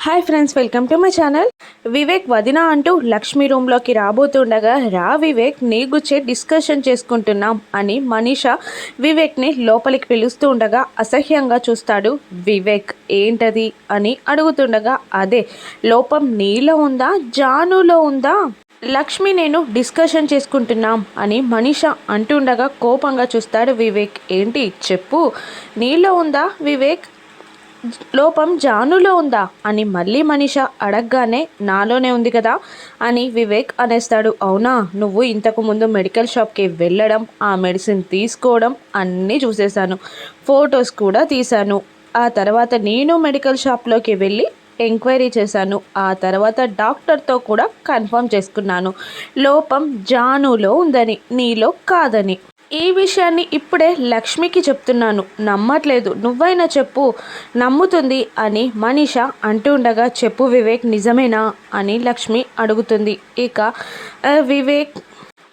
Hi friends welcome to my channel Vivek వదిన అంటూ లక్ష్మి రూమ్లోకి రాబోతుండగా రా వివేక్ నీ గుచ్చే డిస్కషన్ చేసుకుంటున్నాం అని మనీషా వివేక్ని లోపలికి పిలుస్తూ ఉండగా అసహ్యంగా చూస్తాడు వివేక్ ఏంటది అని అడుగుతుండగా అదే లోపం నీలో ఉందా జానులో ఉందా? లక్ష్మి నేను డిస్కషన్ చేసుకుంటున్నాం అని మనీష అంటుండగా కోపంగా చూస్తాడు వివేక్ ఏంటి? చెప్పు నీలో ఉందా వివేక్ లోపం జానులో ఉందా అని మళ్ళీ మనిష అడగగానే నాలోనే ఉంది కదా అని వివేక్ అనేస్తాడు. అవునా? నువ్వు ఇంతకు ముందు మెడికల్ షాప్కి వెళ్ళడం ఆ మెడిసిన్ తీసుకోవడం అన్నీ చూసేశాను. ఫొటోస్ కూడా తీశాను. ఆ తర్వాత నేను మెడికల్ షాప్లోకి వెళ్ళి ఎంక్వైరీ చేశాను. ఆ తర్వాత డాక్టర్తో కూడా కన్ఫర్మ్ చేసుకున్నాను. లోపం జానులో ఉందని నీలో కాదని. ఈ విషయాన్ని ఇప్పుడే లక్ష్మికి చెప్తున్నాను. నమ్మట్లేదు. నువ్వైనా చెప్పు. నమ్ముతుంది అని మనీష ఉండగా చెప్పు వివేక్ నిజమేనా అని లక్ష్మి అడుగుతుంది. ఇక వివేక్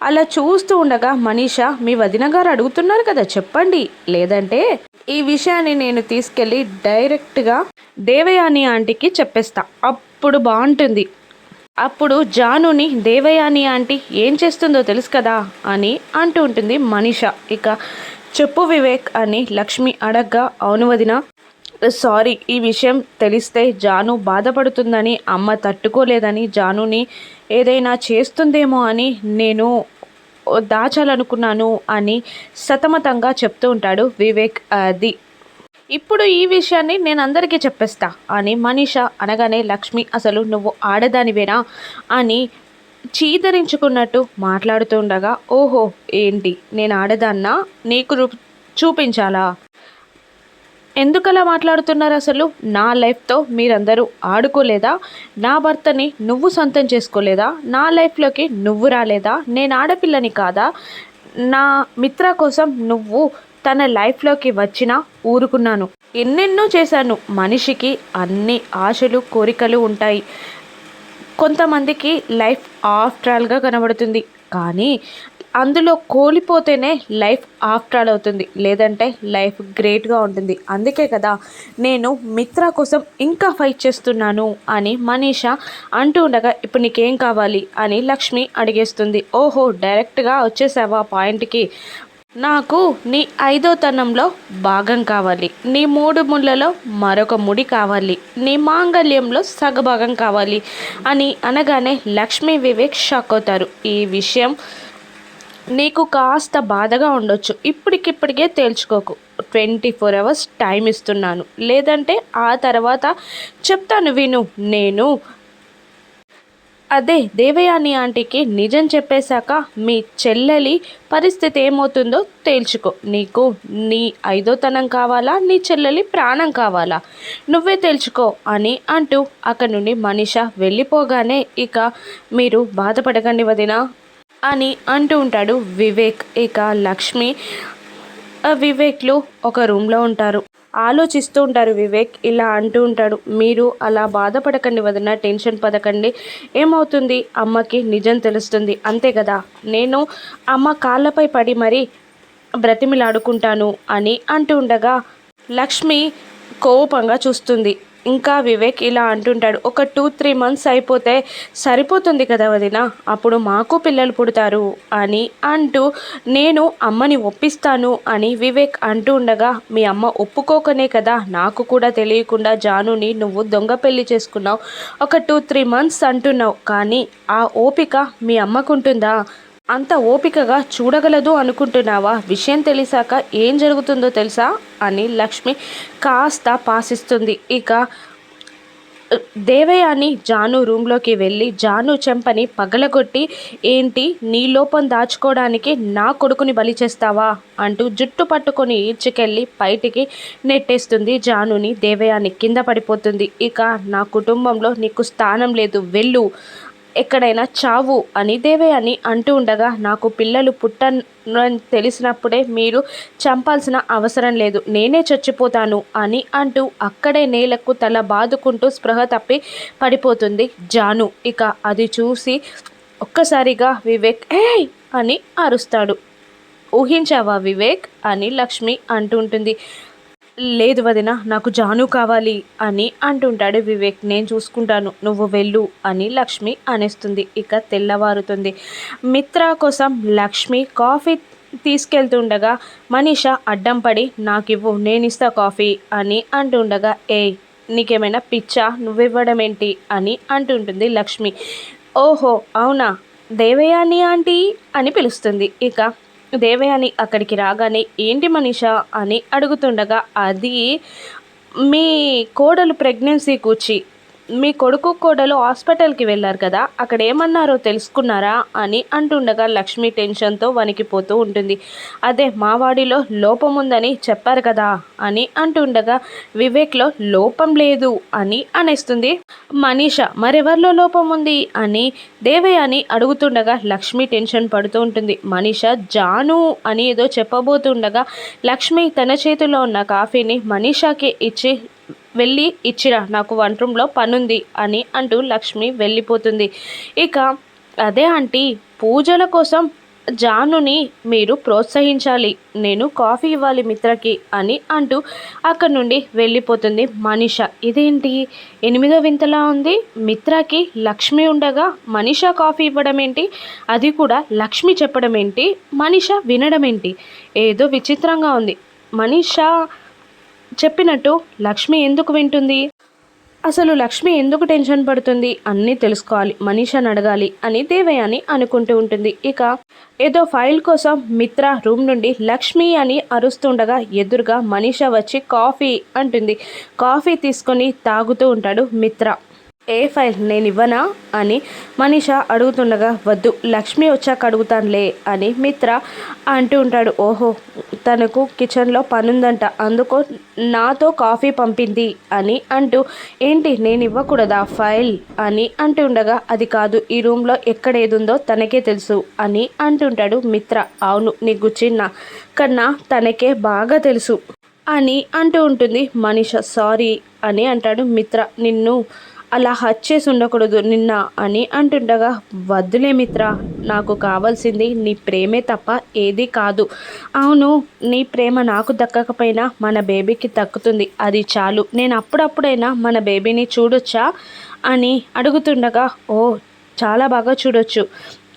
అలా చూస్తూ ఉండగా మనీష మీ వదిన గారు అడుగుతున్నారు కదా చెప్పండి. లేదంటే ఈ విషయాన్ని నేను తీసుకెళ్ళి డైరెక్ట్గా దేవయాని ఆంటీకి చెప్పేస్తా. అప్పుడు బాగుంటుంది. అప్పుడు జానుని దేవయాని ఆంటీ ఏం చేస్తుందో తెలుసు కదా? అని అంటూ ఉంటుంది మనీష. ఇక చెప్పు వివేక్ అని లక్ష్మి అడగ్గా అవును వదిన సారీ ఈ విషయం తెలిస్తే జాను బాధపడుతుందని అమ్మ తట్టుకోలేదని జానుని ఏదైనా చేస్తుందేమో అని నేను దాచాలనుకున్నాను అని సతమతంగా చెప్తూ ఉంటాడు వివేక్. అది ఇప్పుడు ఈ విషయాన్ని నేను అందరికీ చెప్పేస్తా. అని మనీష అనగానే లక్ష్మి అసలు నువ్వు ఆడదానివేనా? అని చీదరించుకున్నట్టు మాట్లాడుతుండగా ఓహో ఏంటి? నేను ఆడదాన్నా? నీకు చూపించాలా? ఎందుకలా మాట్లాడుతున్నారు అసలు? నా లైఫ్తో మీరందరూ ఆడుకోలేదా? నా భర్తని నువ్వు సొంతం చేసుకోలేదా? నా లైఫ్లోకి నువ్వు రాలేదా? నేను ఆడపిల్లని కాదా? నా మిత్ర కోసం నువ్వు తన లైఫ్లోకి వచ్చినా ఊరుకున్నాను. ఎన్నెన్నో చేశాను. మనిషికి అన్ని ఆశలు కోరికలు ఉంటాయి. కొంతమందికి లైఫ్ ఆఫ్ట్రాల్గా కనబడుతుంది. కానీ అందులో కోల్పోతేనే లైఫ్ ఆఫ్టర్ అవుతుంది. లేదంటే లైఫ్ గ్రేట్గా ఉంటుంది. అందుకే కదా నేను మిత్ర కోసం ఇంకా ఫైట్ చేస్తున్నాను అని మనీష అంటూ ఉండగా ఇప్పుడు నీకేం కావాలి? అని లక్ష్మి అడిగేస్తుంది. ఓహో డైరెక్ట్గా వచ్చేసావా పాయింట్కి? నాకు నీ ఐదో తనంలో భాగం కావాలి. నీ మూడు ముళ్ళలో మరొక ముడి కావాలి. నీ మాంగళ్యంలో సగభాగం కావాలి అని అనగానే లక్ష్మీ వివేక్ షాక్ అవుతారు. ఈ విషయం నీకు కాస్త బాధగా ఉండొచ్చు. ఇప్పటికిప్పటికే తేల్చుకోకు. ట్వంటీ ఫోర్ అవర్స్ టైం ఇస్తున్నాను. లేదంటే ఆ తర్వాత చెప్తాను విను. నేను అదే దేవయాని ఆంటీకి నిజం చెప్పేశాక మీ చెల్లెలి పరిస్థితి ఏమవుతుందో తేల్చుకో. నీకు నీ ఐదోతనం కావాలా? నీ చెల్లెలి ప్రాణం కావాలా? నువ్వే తేల్చుకో అని అంటూ అక్కడి నుండి మనిష వెళ్ళిపోగానే ఇక మీరు బాధపడకండి వదిన అని అంటూ ఉంటాడు వివేక్. ఇక లక్ష్మి వివేక్లు ఒక రూమ్లో ఉంటారు. ఆలోచిస్తూ ఉంటారు వివేక్ ఇలా అంటూ ఉంటాడు. మీరు అలా బాధపడకండి వదిన టెన్షన్ పడకండి. ఏమవుతుంది? అమ్మకి నిజం తెలుస్తుంది. అంతే కదా? నేను అమ్మ కాళ్ళపై పడి మరీ బ్రతిమిలాడుకుంటాను అని అంటూ ఉండగా లక్ష్మి కోపంగా చూస్తుంది. ఇంకా వివేక్ ఇలా అంటుంటాడు ఒక టూ త్రీ మంత్స్ అయిపోతే సరిపోతుంది కదా వదిన? అప్పుడు మాకు పిల్లలు పుడతారు అని అంటూ నేను అమ్మని ఒప్పిస్తాను అని వివేక్ అంటూ ఉండగా మీ అమ్మ ఒప్పుకోకనే కదా నాకు కూడా తెలియకుండా జానుని నువ్వు దొంగ పెళ్ళి చేసుకున్నావు ఒక టూ త్రీ మంత్స్ అంటున్నావు కానీ ఆ ఓపిక మీ అమ్మకుంటుందా? అంత ఓపికగా చూడగలదు అనుకుంటున్నావా? విషయం తెలిసాక ఏం జరుగుతుందో తెలుసా? అని లక్ష్మి కాస్త పాసిస్తుంది. ఇక దేవయాని జాను రూమ్లోకి వెళ్ళి జాను చెంపని పగలగొట్టి ఏంటి నీ లోపం దాచుకోవడానికి నా కొడుకుని బలి చేస్తావా? అంటూ జుట్టు పట్టుకొని ఈడ్చుకెళ్ళి బయటికి నెట్టేస్తుంది జానుని. దేవయాని కింద పడిపోతుంది. ఇక నా కుటుంబంలో నీకు స్థానం లేదు. వెళ్ళు. ఎక్కడైనా చావు అని దేవే అని అంటూ ఉండగా నాకు పిల్లలు పుట్టని తెలిసినప్పుడే మీరు చంపాల్సిన అవసరం లేదు నేనే చచ్చిపోతాను అని అంటూ అక్కడే నేలకు తల బాదుకుంటూ స్పృహ తప్పి పడిపోతుంది జాను. ఇక అది చూసి ఒక్కసారిగా వివేక్ ఏ అని అరుస్తాడు. ఊహించావా వివేక్? అని లక్ష్మి అంటుంటుంది లేదు వదిన నాకు జాను కావాలి అని అంటుంటాడు వివేక్. నేను చూసుకుంటాను నువ్వు వెళ్ళు అని లక్ష్మి అనేస్తుంది. ఇక తెల్లవారుతుంది. మిత్ర కోసం లక్ష్మి కాఫీ తీసుకెళ్తుండగా మనీష అడ్డం పడి నాకివ్వు నేనిస్తా కాఫీ అని అంటుండగా ఏ నీకేమైనా పిచ్చా? నువ్వివ్వడం ఏంటి అని అంటుంటుంది లక్ష్మి. ఓహో అవునా? దేవయాని ఆంటీ అని పిలుస్తుంది. ఇక దేవయాని అక్కడికి రాగానే ఏంటి మనీషా? అని అడుగుతుండగా అది మీ కోడలు ప్రెగ్నెన్సీ కూర్చి మీ కొడుకు కోడలు హాస్పిటల్కి వెళ్ళారు కదా అక్కడ ఏమన్నారో తెలుసుకున్నారా అని అంటుండగా లక్ష్మి టెన్షన్తో వణికిపోతూ ఉంటుంది. అదే మావాడిలో లోపం ఉందని చెప్పారు కదా అని అంటుండగా వివేక్లో లోపం లేదు అని అనేస్తుంది. మనీష మరెవరిలో లోపం ఉంది అని దేవయాని అడుగుతుండగా లక్ష్మి టెన్షన్ పడుతూ ఉంటుంది. మనీష జాను అని ఏదో చెప్పబోతుండగా లక్ష్మి తన చేతిలో ఉన్న కాఫీని మనీషాకి ఇచ్చి వెళ్ళి ఇచ్చిరా నాకు వన్ రూమ్లో పనుంది అని అంటూ లక్ష్మి వెళ్ళిపోతుంది. ఇక అదే ఆంటీ పూజల కోసం జానుని మీరు ప్రోత్సహించాలి నేను కాఫీ ఇవ్వాలి మిత్రకి అని అంటూ అక్కడ నుండి వెళ్ళిపోతుంది మనీష. ఇదేంటి? ఎనిమిదో వింతలా ఉంది? మిత్రకి లక్ష్మి ఉండగా మనీష కాఫీ ఇవ్వడం ఏంటి అది కూడా లక్ష్మి చెప్పడం ఏంటి మనీష వినడం ఏంటి ఏదో విచిత్రంగా ఉంది. మనీష చెప్పినట్టు లక్ష్మి ఎందుకు వింటుంది? అసలు లక్ష్మి ఎందుకు టెన్షన్ పడుతుంది? అన్నీ తెలుసుకోవాలి మనీషాని అడగాలి అని దేవయాని అనుకుంటూ ఉంటుంది. ఇక ఏదో ఫైల్ కోసం మిత్ర రూమ్ నుండి లక్ష్మి అని అరుస్తుండగా ఎదురుగా మనీషా వచ్చి కాఫీ అంటుంది. కాఫీ తీసుకొని తాగుతూ ఉంటాడు మిత్ర. ఏ ఫైల్ నేను ఇవ్వనా అని మనీష అడుగుతుండగా వద్దు లక్ష్మి వచ్చాక అడుగుతానులే అని మిత్ర అంటూ ఉంటాడు. ఓహో తనకు కిచెన్లో పనుందంట అందుకో నాతో కాఫీ పంపింది అని అంటూ ఏంటి నేను ఇవ్వకూడదా ఫైల్? అని అంటుండగా అది కాదు ఈ రూమ్లో ఎక్కడ ఏదుందో తనకే తెలుసు అని అంటుంటాడు మిత్ర. అవును నీకు చిన్న కన్నా తనకే బాగా తెలుసు అని అంటూ ఉంటుంది మనీష. సారీ అని అంటాడు మిత్ర. నిన్ను అలా హచ్ చేసి ఉండకూడదు నిన్న అని అంటుండగా వద్దులే మిత్ర నాకు కావాల్సింది నీ ప్రేమే తప్ప ఏది కాదు. అవును నీ ప్రేమ నాకు దక్కకపోయినా మన బేబీకి దక్కుతుంది. అది చాలు. నేను అప్పుడప్పుడైనా మన బేబీని చూడొచ్చా? అని అడుగుతుండగా ఓ చాలా బాగా చూడొచ్చు.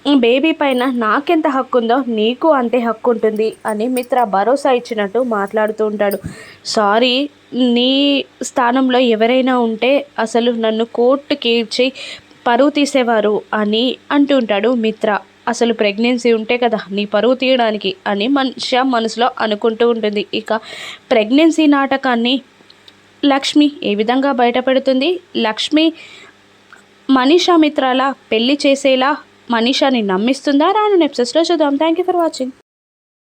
బేబీ పైన నాకెంత హక్కు ఉందో నీకు అంతే హక్కు ఉంటుంది అని మిత్ర భరోసా ఇచ్చినట్టు మాట్లాడుతూ ఉంటాడు. సారీ నీ స్థానంలో ఎవరైనా ఉంటే అసలు నన్ను కోర్టుకి ఇచ్చి పరువు తీసేవారు అని అంటుంటాడు మిత్ర. అసలు ప్రెగ్నెన్సీ ఉంటే కదా నీ పరువు తీయడానికి అని మనిషి మనసులో అనుకుంటూ ఉంటుంది. ఇక ప్రెగ్నెన్సీ నాటకాన్ని లక్ష్మి ఏ విధంగా బయటపెడుతుంది? లక్ష్మి మనీషా మిత్రాల? పెళ్ళి చేసేలా మనీషాని నమ్మిస్తుందా? రాను నెప్సెస్లో చూద్దాం. Thank you for watching